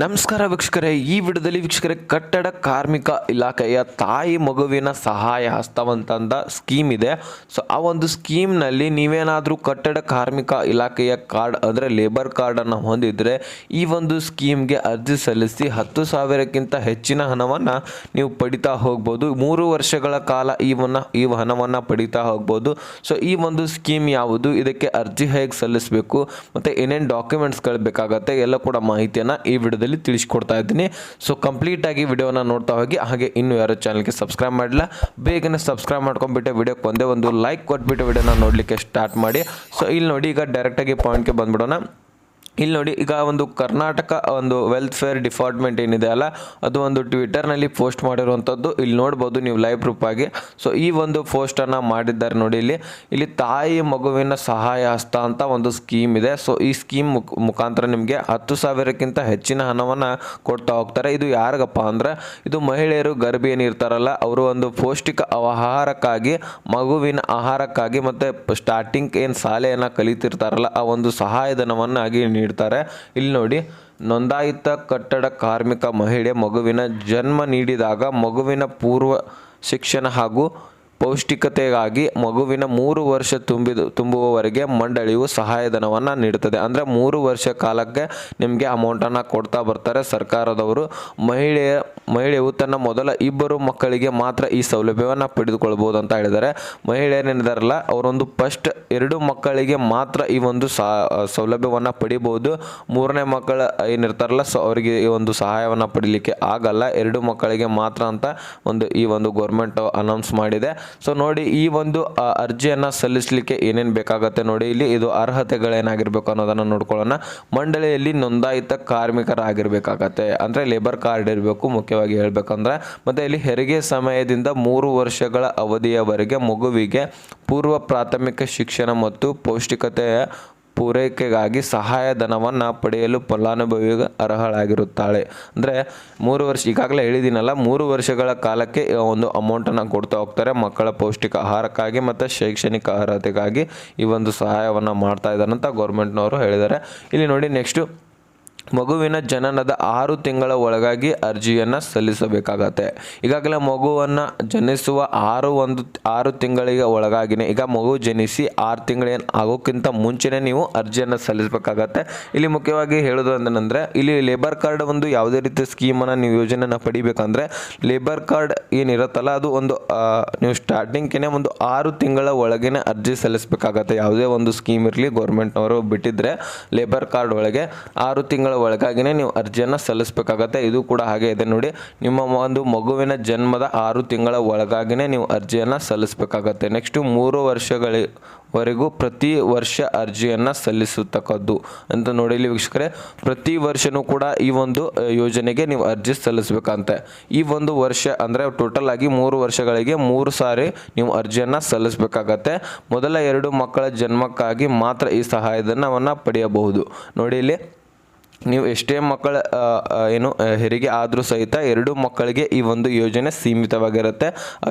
ನಮಸ್ಕಾರ ವೀಕ್ಷಕರೇ, ಈ ವಿಡಿಯೋದಲ್ಲಿ ವೀಕ್ಷಕರೇ, ಕಟ್ಟಡ ಕಾರ್ಮಿಕ ಇಲಾಖೆಯ ತಾಯಿ ಮಗುವಿನ ಸಹಾಯ ಹಸ್ತವಂತಂದ ಸ್ಕೀಮ್ ಇದೆ. ಸೊ ಆ ಒಂದು ಸ್ಕೀಮ್ನಲ್ಲಿ ನೀವೇನಾದರೂ ಕಟ್ಟಡ ಕಾರ್ಮಿಕ ಇಲಾಖೆಯ ಕಾರ್ಡ್, ಅಂದರೆ ಲೇಬರ್ ಕಾರ್ಡನ್ನು ಹೊಂದಿದ್ರೆ ಈ ಒಂದು ಸ್ಕೀಮ್ಗೆ ಅರ್ಜಿ ಸಲ್ಲಿಸಿ ಹತ್ತು ಸಾವಿರಕ್ಕಿಂತ ಹೆಚ್ಚಿನ ಹಣವನ್ನು ನೀವು ಪಡಿತಾ ಹೋಗ್ಬೋದು. ಮೂರು ವರ್ಷಗಳ ಕಾಲ ಈವನ್ನು ಈ ಹಣವನ್ನು ಪಡಿತಾ ಹೋಗ್ಬೋದು. ಸೊ ಈ ಒಂದು ಸ್ಕೀಮ್ ಯಾವುದು, ಇದಕ್ಕೆ ಅರ್ಜಿ ಹೇಗೆ ಸಲ್ಲಿಸಬೇಕು, ಮತ್ತು ಏನೇನು ಡಾಕ್ಯುಮೆಂಟ್ಸ್ಗಳು ಬೇಕಾಗತ್ತೆ, ಎಲ್ಲ ಕೂಡ ಮಾಹಿತಿಯನ್ನು ಈ ವಿಡಿಯೋದಲ್ಲಿ ತಿಳಿಸ್ಕೊಡ್ತಾ ಇದ್ದೀನಿ. ಸೊ ಕಂಪ್ಲೀಟಾಗಿ ವಿಡಿಯೋನ ನೋಡ್ತಾ ಹೋಗಿ, ಹಾಗೆ ಇನ್ನು ಯಾರು ಚಾನಲ್ಗೆ ಸಬ್ಸ್ಕ್ರೈಬ್ ಮಾಡಿಲ್ಲ, ಬೇಗನೆ ಸಬ್ಸ್ಕ್ರೈಬ್ ಮಾಡ್ಕೊಂಡ್ಬಿಟ್ಟು ವಿಡಿಯೋಕ್ಕೆ ಒಂದೇ ಒಂದು ಲೈಕ್ ಕೊಟ್ಬಿಟ್ಟು ವಿಡಿಯೋನ ನೋಡಲಿಕ್ಕೆ ಸ್ಟಾರ್ಟ್ ಮಾಡಿ. ಸೊ ಇಲ್ಲಿ ನೋಡಿ, ಈಗ ಡೈರೆಕ್ಟಾಗಿ ಪಾಯಿಂಟ್ಗೆ ಬಂದ್ಬಿಡೋಣ. ಇಲ್ಲಿ ನೋಡಿ, ಈಗ ಒಂದು ಕರ್ನಾಟಕ, ಒಂದು ವೆಲ್ತ್ಫೇರ್ ಡಿಪಾರ್ಟ್ಮೆಂಟ್ ಏನಿದೆ ಅಲ್ಲ, ಅದು ಒಂದು ಟ್ವಿಟರ್ನಲ್ಲಿ ಪೋಸ್ಟ್ ಮಾಡಿರುವಂಥದ್ದು. ಇಲ್ಲಿ ನೋಡ್ಬೋದು ನೀವು ಲೈವ್ ಆಗಿ. ಸೊ ಈ ಒಂದು ಪೋಸ್ಟನ್ನು ಮಾಡಿದ್ದಾರೆ ನೋಡಿ ಇಲ್ಲಿ. ಇಲ್ಲಿ ತಾಯಿ ಮಗುವಿನ ಸಹಾಯ ಹಸ್ತ ಅಂತ ಒಂದು ಸ್ಕೀಮ್ ಇದೆ. ಸೊ ಈ ಸ್ಕೀಮ್ ಮುಖ ಮುಖಾಂತರ ನಿಮಗೆ ಹತ್ತು ಸಾವಿರಕ್ಕಿಂತ ಹೆಚ್ಚಿನ ಹಣವನ್ನು ಕೊಡ್ತಾ ಹೋಗ್ತಾರೆ. ಇದು ಯಾರಿಗಪ್ಪ ಅಂದ್ರೆ, ಇದು ಮಹಿಳೆಯರು ಗರ್ಭಿ ಏನಿರ್ತಾರಲ್ಲ ಅವರು ಒಂದು ಪೌಷ್ಟಿಕ ಆಹಾರಕ್ಕಾಗಿ, ಮಗುವಿನ ಆಹಾರಕ್ಕಾಗಿ ಮತ್ತು ಸ್ಟಾರ್ಟಿಂಗ್ ಏನು ಶಾಲೆಯನ್ನು ಕಲಿತಿರ್ತಾರಲ್ಲ, ಆ ಒಂದು ಸಹಾಯಧನವನ್ನಾಗಿ ನೀಡ್ತಾರೆ. ಇಲ್ಲಿ ನೋಡಿ ನೋಂದಾಯಿತ ಕಟ್ಟಡ ಕಾರ್ಮಿಕ ಮಹಿಳೆ ಮಗುವಿನ ಜನ್ಮ ನೀಡಿದಾಗ ಮಗುವಿನ ಪೂರ್ವ ಶಿಕ್ಷಣ ಹಾಗೂ ಪೌಷ್ಟಿಕತೆಗಾಗಿ ಮಗುವಿನ ಮೂರು ವರ್ಷ ತುಂಬಿದ, ತುಂಬುವವರೆಗೆ ಮಂಡಳಿಯು ಸಹಾಯಧನವನ್ನು ನೀಡುತ್ತದೆ. ಅಂದರೆ ಮೂರು ವರ್ಷ ಕಾಲಕ್ಕೆ ನಿಮಗೆ ಅಮೌಂಟನ್ನು ಕೊಡ್ತಾ ಬರ್ತಾರೆ ಸರ್ಕಾರದವರು. ಮಹಿಳೆಯ ಮಹಿಳೆಯು ತನ್ನ ಮೊದಲ ಇಬ್ಬರು ಮಕ್ಕಳಿಗೆ ಮಾತ್ರ ಈ ಸೌಲಭ್ಯವನ್ನು ಪಡೆದುಕೊಳ್ಬೋದು ಅಂತ ಹೇಳಿದ್ದಾರೆ. ಮಹಿಳೆಯರೇನಿದಾರಲ್ಲ ಅವರೊಂದು ಫಸ್ಟ್ ಎರಡು ಮಕ್ಕಳಿಗೆ ಮಾತ್ರ ಈ ಒಂದು ಸಾ, ಸೌಲಭ್ಯವನ್ನು ಪಡಿಬೋದು ಮೂರನೇ ಮಕ್ಕಳ ಏನಿರ್ತಾರಲ್ಲ, ಸೊ, ಅವರಿಗೆ ಈ ಒಂದು ಸಹಾಯವನ್ನು ಪಡೀಲಿಕ್ಕೆ ಆಗಲ್ಲ. ಎರಡು ಮಕ್ಕಳಿಗೆ ಮಾತ್ರ ಅಂತ ಒಂದು ಈ ಒಂದು ಗೌರ್ಮೆಂಟ್ ಅನೌನ್ಸ್ ಮಾಡಿದೆ. ಸೊ ನೋಡಿ, ಈ ಒಂದು ಅರ್ಜಿಯನ್ನು ಸಲ್ಲಿಸಲಿಕ್ಕೆ ಏನೇನು ಬೇಕಾಗುತ್ತೆ ನೋಡಿ, ಇಲ್ಲಿ ಇದು ಅರ್ಹತೆಗಳೇನಾಗಿರ್ಬೇಕು ಅನ್ನೋದನ್ನು ನೋಡ್ಕೊಳ್ಳೋಣ. ಮಂಡಳಿಯಲ್ಲಿ ನೋಂದಾಯಿತ ಕಾರ್ಮಿಕರಾಗಿರ್ಬೇಕಾಗತ್ತೆ. ಅಂದರೆ ಲೇಬರ್ ಕಾರ್ಡ್ ಇರಬೇಕು, ಮುಖ್ಯವಾಗಿ ಹೇಳಬೇಕಂದ್ರೆ. ಮತ್ತು ಇಲ್ಲಿ ಹೆರಿಗೆ ಸಮಯದಿಂದ ಮೂರು ವರ್ಷಗಳ ಅವಧಿಯವರೆಗೆ ಮಗುವಿಗೆ ಪೂರ್ವ ಪ್ರಾಥಮಿಕ ಶಿಕ್ಷಣ ಮತ್ತು ಪೌಷ್ಟಿಕತೆಯ ಪೂರೈಕೆಗಾಗಿ ಸಹಾಯಧನವನ್ನು ಪಡೆಯಲು ಫಲಾನುಭವಿ ಅರ್ಹಳಾಗಿರುತ್ತಾಳೆ. ಅಂದರೆ ಮೂರು ವರ್ಷ, ಈಗಾಗಲೇ ಹೇಳಿದ್ದೀನಲ್ಲ, ಮೂರು ವರ್ಷಗಳ ಕಾಲಕ್ಕೆ ಒಂದು ಅಮೌಂಟನ್ನು ಕೊಡ್ತಾ ಹೋಗ್ತಾರೆ. ಮಕ್ಕಳ ಪೌಷ್ಟಿಕ ಆಹಾರಕ್ಕಾಗಿ ಮತ್ತು ಶೈಕ್ಷಣಿಕ ಅರ್ಹತೆಗಾಗಿ ಈ ಒಂದು ಸಹಾಯವನ್ನು ಮಾಡ್ತಾ ಇದ್ದಾರಂತ ಗೌರ್ಮೆಂಟ್ನವರು ಹೇಳಿದ್ದಾರೆ. ಇಲ್ಲಿ ನೋಡಿ ನೆಕ್ಸ್ಟು ಮಗುವಿನ ಜನನದ ಆರು ತಿಂಗಳ ಒಳಗಾಗಿ ಅರ್ಜಿಯನ್ನು ಸಲ್ಲಿಸಬೇಕಾಗತ್ತೆ. ಈಗಾಗಲೇ ಮಗುವನ್ನು ಜನಿಸುವ ಆರು ಒಂದು, ಆರು ತಿಂಗಳಿಗೆ ಒಳಗಾಗಿನೇ, ಈಗ ಮಗು ಜನಿಸಿ ಆರು ತಿಂಗಳೇನು ಆಗೋಕ್ಕಿಂತ ಮುಂಚೆನೇ ನೀವು ಅರ್ಜಿಯನ್ನು ಸಲ್ಲಿಸಬೇಕಾಗತ್ತೆ. ಇಲ್ಲಿ ಮುಖ್ಯವಾಗಿ ಹೇಳೋದು ಅಂತಂದರೆ ಇಲ್ಲಿ ಲೇಬರ್ ಕಾರ್ಡ್ ಒಂದು ಯಾವುದೇ ರೀತಿಯ ಸ್ಕೀಮನ್ನು ನೀವು ಯೋಜನೆಯನ್ನು ಪಡಿಬೇಕಂದ್ರೆ ಲೇಬರ್ ಕಾರ್ಡ್ ಏನಿರುತ್ತಲ್ಲ, ಅದು ಒಂದು ನೀವು ಸ್ಟಾರ್ಟಿಂಗ್ಕಿನೇ ಒಂದು ಆರು ತಿಂಗಳ ಒಳಗೇನೆ ಅರ್ಜಿ ಸಲ್ಲಿಸಬೇಕಾಗತ್ತೆ. ಯಾವುದೇ ಒಂದು ಸ್ಕೀಮ್ ಇರಲಿ ಗೌರ್ಮೆಂಟ್ನವರು ಬಿಟ್ಟಿದ್ರೆ ಲೇಬರ್ ಕಾರ್ಡ್ ಒಳಗೆ ಆರು ತಿಂಗಳ ಒಳಗಾಗಿನೇ ನೀವು ಅರ್ಜಿಯನ್ನು ಸಲ್ಲಿಸಬೇಕಾಗತ್ತೆ. ಇದು ಕೂಡ ಹಾಗೆ ಇದೆ ನೋಡಿ. ನಿಮ್ಮ ಒಂದು ಮಗುವಿನ ಜನ್ಮದ ಆರು ತಿಂಗಳ ಒಳಗಾಗಿನೇ ನೀವು ಅರ್ಜಿಯನ್ನು ಸಲ್ಲಿಸಬೇಕಾಗತ್ತೆ. ನೆಕ್ಸ್ಟು ಮೂರು ವರ್ಷಗಳಿವರೆಗೂ ಪ್ರತಿ ವರ್ಷ ಅರ್ಜಿಯನ್ನು ಸಲ್ಲಿಸತಕ್ಕದ್ದು ಅಂತ ನೋಡಿ ಇಲ್ಲಿ ವೀಕ್ಷಕರೇ, ಪ್ರತಿ ವರ್ಷನೂ ಕೂಡ ಈ ಒಂದು ಯೋಜನೆಗೆ ನೀವು ಅರ್ಜಿ ಸಲ್ಲಿಸಬೇಕಂತೆ. ಈ ಒಂದು ವರ್ಷ ಅಂದರೆ ಟೋಟಲ್ ಆಗಿ ಮೂರು ವರ್ಷಗಳಿಗೆ ಮೂರು ಸಾರಿ ನೀವು ಅರ್ಜಿಯನ್ನು ಸಲ್ಲಿಸಬೇಕಾಗತ್ತೆ. ಮೊದಲ ಎರಡು ಮಕ್ಕಳ ಜನ್ಮಕ್ಕಾಗಿ ಮಾತ್ರ ಈ ಸಹಾಯಧನವನ್ನು ಪಡೆಯಬಹುದು. ನೋಡಿ ಇಲ್ಲಿ ನೀವು ಎಷ್ಟೇ ಮಕ್ಕಳ ಏನು ಹೆರಿಗೆ ಆದರೂ ಸಹಿತ ಎರಡು ಮಕ್ಕಳಿಗೆ ಈ ಒಂದು ಯೋಜನೆ ಸೀಮಿತವಾಗಿರುತ್ತೆ.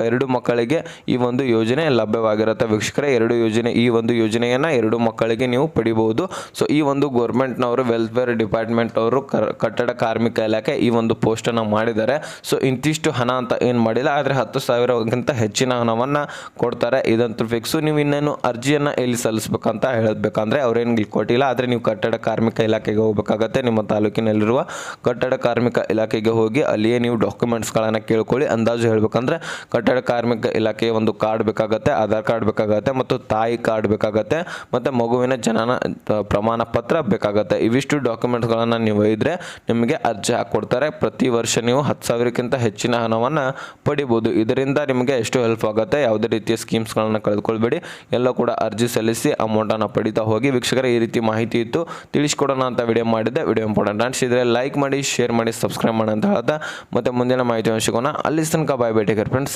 ಎರಡು ಮಕ್ಕಳಿಗೆ ಈ ಒಂದು ಯೋಜನೆ ಲಭ್ಯವಾಗಿರುತ್ತೆ. ವೀಕ್ಷಕರೇ, ಎರಡು ಯೋಜನೆ, ಈ ಒಂದು ಯೋಜನೆಯನ್ನು ಎರಡು ಮಕ್ಕಳಿಗೆ ನೀವು ಪಡಿಬಹುದು ಸೊ ಈ ಒಂದು ಗೌರ್ಮೆಂಟ್ನವರು ವೆಲ್ಫೇರ್ ಡಿಪಾರ್ಟ್ಮೆಂಟ್ ಅವರು ಕರ್, ಕಟ್ಟಡ ಕಾರ್ಮಿಕ ಇಲಾಖೆ ಈ ಒಂದು ಪೋಸ್ಟನ್ನು ಮಾಡಿದ್ದಾರೆ. ಸೊ ಇಂತಿಷ್ಟು ಹಣ ಅಂತ ಏನು ಮಾಡಿಲ್ಲ, ಆದರೆ ಹತ್ತು ಸಾವಿರಕ್ಕಿಂತ ಹೆಚ್ಚಿನ ಹಣವನ್ನು ಕೊಡ್ತಾರೆ. ಇದಂತೂ ಫಿಕ್ಸು ನೀವು ಇನ್ನೇನು ಅರ್ಜಿಯನ್ನು ಎಲ್ಲಿ ಸಲ್ಲಿಸ್ಬೇಕಂತ ಹೇಳಬೇಕಂದ್ರೆ ಅವ್ರೇನು ಕೊಟ್ಟಿಲ್ಲ. ಆದರೆ ನೀವು ಕಟ್ಟಡ ಕಾರ್ಮಿಕ ಇಲಾಖೆಗೆ ಹೋಗಬೇಕಾಗತ್ತೆ. ನಿಮ್ಮ ತಾಲೂಕಿನಲ್ಲಿರುವ ಕಟ್ಟಡ ಕಾರ್ಮಿಕ ಇಲಾಖೆಗೆ ಹೋಗಿ ಅಲ್ಲಿಯೇ ನೀವು ಡಾಕ್ಯುಮೆಂಟ್ಸ್ಗಳನ್ನು ಕೇಳ್ಕೊಳ್ಳಿ. ಅಂದಾಜು ಹೇಳಬೇಕಂದ್ರೆ ಕಟ್ಟಡ ಕಾರ್ಮಿಕ ಇಲಾಖೆಯ ಒಂದು ಕಾರ್ಡ್ ಬೇಕಾಗುತ್ತೆ, ಆಧಾರ್ ಕಾರ್ಡ್ ಬೇಕಾಗುತ್ತೆ ಮತ್ತು ತಾಯಿ ಕಾರ್ಡ್ ಬೇಕಾಗುತ್ತೆ ಮತ್ತು ಮಗುವಿನ ಜನನ ಪ್ರಮಾಣ ಪತ್ರ ಬೇಕಾಗತ್ತೆ. ಇವಿಷ್ಟು ಡಾಕ್ಯುಮೆಂಟ್ಸ್ಗಳನ್ನು ನೀವು ಒಯ್ದರೆ ನಿಮಗೆ ಅರ್ಜಿ ಹಾಕ್ಕೊಡ್ತಾರೆ ಪ್ರತಿ ವರ್ಷ ನೀವು ಹತ್ತು ಸಾವಿರಕ್ಕಿಂತ ಹೆಚ್ಚಿನ ಹಣವನ್ನು ಪಡಿಬೋದು. ಇದರಿಂದ ನಿಮಗೆ ಎಷ್ಟು ಹೆಲ್ಪ್ ಆಗುತ್ತೆ. ಯಾವುದೇ ರೀತಿಯ ಸ್ಕೀಮ್ಸ್ಗಳನ್ನು ಕಳೆದುಕೊಳ್ಬೇಡಿ ಎಲ್ಲ ಕೂಡ ಅರ್ಜಿ ಸಲ್ಲಿಸಿ ಅಮೌಂಟನ್ನು ಪಡಿತಾ ಹೋಗಿ. ವೀಕ್ಷಕರ, ಈ ರೀತಿ ಮಾಹಿತಿ ಇತ್ತು. ತಿಳಿಸ್ಕೊಡೋಣ ಅಂತ ವಿಡಿಯೋ ಮಾಡಿದ್ದೆ. ವಿಡಿಯೋ ಇಂಪಾರ್ಟೆಂಟ್ ಅನಿಸಿದ್ರೆ ಲೈಕ್ ಮಾಡಿ ಶೇರ್ ಮಾಡಿ ಸಬ್ಸ್ಕ್ರೈಬ್ ಮಾಡಿ ಅಂತ ಹೇಳ್ತಾ ಮತ್ತೆ ಮುಂದಿನ ಮಾಹಿತಿ ಸಿಗೋಣ. ಅಲ್ಲಿ ತನಕ ಬಾಯ್ ಭೇಟಿ ಫ್ರೆಂಡ್ಸ್